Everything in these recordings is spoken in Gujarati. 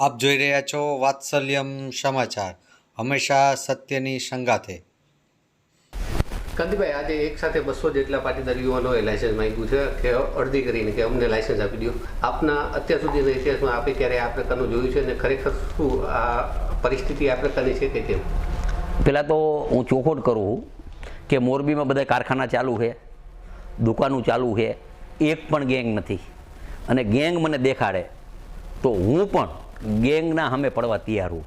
આપ જોઈ રહ્યા છો વાત્સલ્યમ સમાચાર. હંમેશા સત્યની સંગાથે. કાંતિભાઈ આજે એક સાથે બસો જેટલા પાટીદાર યુવાનોએ લાયસન્સ માંગ્યું છે કે અડધી કરીને કે અમને લાયસન્સ આપી દો. આપના અત્યાર સુધીના ઇતિહાસમાં આપે ક્યારે આ પ્રકારનું જોયું છે અને ખરેખર શું આ પરિસ્થિતિ આ પ્રકારની છે કે કેમ? પહેલાં તો હું ચોખોટ કરું કે મોરબીમાં બધા કારખાના ચાલુ છે દુકાનો ચાલુ છે. એક પણ ગેંગ નથી. અને ગેંગ મને દેખાડે. તો હું પણ ગેંગના સામે પડવા તૈયાર હું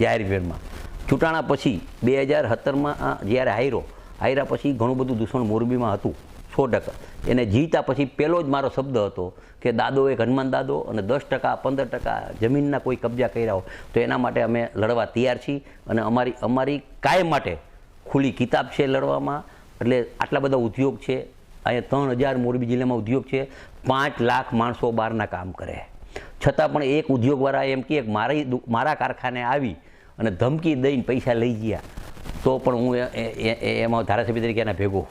જાહેરભેરમાં ચૂંટાણા પછી બે હજાર સત્તરમાં જ્યારે હાયરો, હાયરા પછી ઘણું બધું દૂષણ મોરબીમાં હતું, સો ટકા. એને જીતા પછી પહેલો જ મારો શબ્દ હતો કે દાદો એક હનુમાન દાદો અને દસ ટકા, પંદર ટકા જમીનના કોઈ કબજા કર્યા હોય, તો એના માટે અમે લડવા તૈયાર છીએ અને અમારી અમારી કાયમ માટે ખુલ્લી કિતાબ છે લડવામાં. એટલે આટલા બધા ઉદ્યોગ છે, અહીંયા ત્રણ હજાર મોરબી જિલ્લામાં ઉદ્યોગ છે, પાંચ લાખ માણસો બહારના કામ કરે. છતાં પણ એક ઉદ્યોગવાળા એમ કહે મારી મારા કારખાને આવી અને ધમકી દઈને પૈસા લઈ ગયા, તો પણ હું એમાં ધારાસભ્ય તરીકે એના ભેગો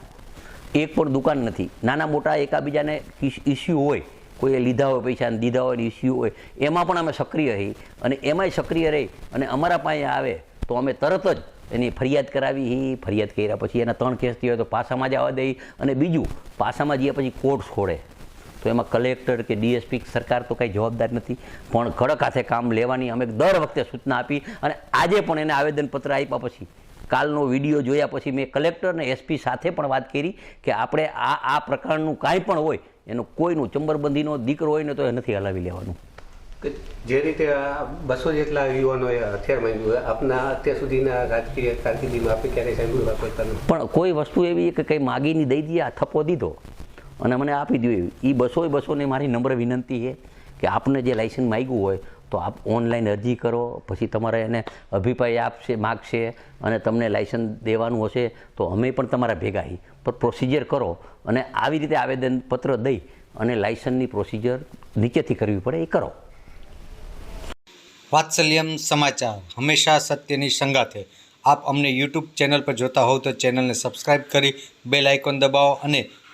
એક પણ દુકાન નથી. નાના મોટા એકાબીજાને ઇસ્યુ હોય, કોઈએ લીધા હોય પૈસા દીધા હોય ઇસ્યુ હોય, એમાં પણ અમે સક્રિય રહી અને એમાંય સક્રિય રહી અને અમારા પાસે આવે, તો અમે તરત જ એની ફરિયાદ કરાવી ફરિયાદ કર્યા પછી એના ત્રણ કેસ થયો તો પાસામાં જ આવવા દઈ અને બીજું, પાસામાં જઈએ પછી કોર્ટ છોડે. તો એમાં કલેક્ટર કે ડીએસપી સરકાર તો કંઈ જવાબદાર નથી. પણ કડક હાથે કામ લેવાની અમે દર વખતે સૂચના આપી અને આજે પણ એને આવેદનપત્ર આપ્યા પછી કાલનો વીડિયો જોયા પછી મેં કલેક્ટર અને એસપી સાથે પણ વાત કરી કે આપણે આ આ પ્રકારનું કાંઈ પણ હોય એનું કોઈનું ચંબરબંધીનો દીકરો હોય ને તો એ નથી હલાવી લેવાનું. જે રીતે બસો જેટલા યુવાનોએ હથિયાર માંગ્યું આપના અત્યાર સુધીના રાજકીય કારકિર્દીમાં આપણે ક્યારેય સાંભળ્યું પણ કોઈ વસ્તુ એવી કે કંઈ માગીની દઈ દઈએ આ થપ્પો દીધો. અને મને આપી દો એ બસોએ બસોને મારી નમ્ર વિનંતી છે કે આપને જે લાઇસન્સ માગ્યું હોય તો આપ ઓનલાઈન અરજી કરો, પછી તમારે એને અભિપ્રાય આપશે, માગશે અને તમને લાઇસન્સ દેવાનું હશે તો અમે પણ તમારા ભેગા પર પ્રોસિજર કરો અને આવી રીતે આવેદનપત્ર દઈ અને લાઇસન્સની પ્રોસિજર નીચેથી કરવી પડે એ કરો. વાત્સલ્યમ સમાચાર. હંમેશા સત્યની સંગાથે. આપ અમને યુટ્યુબ ચેનલ પર જોતા હોવ તો ચેનલને સબસ્ક્રાઈબ કરી બેલ આઇકોન દબાવો અને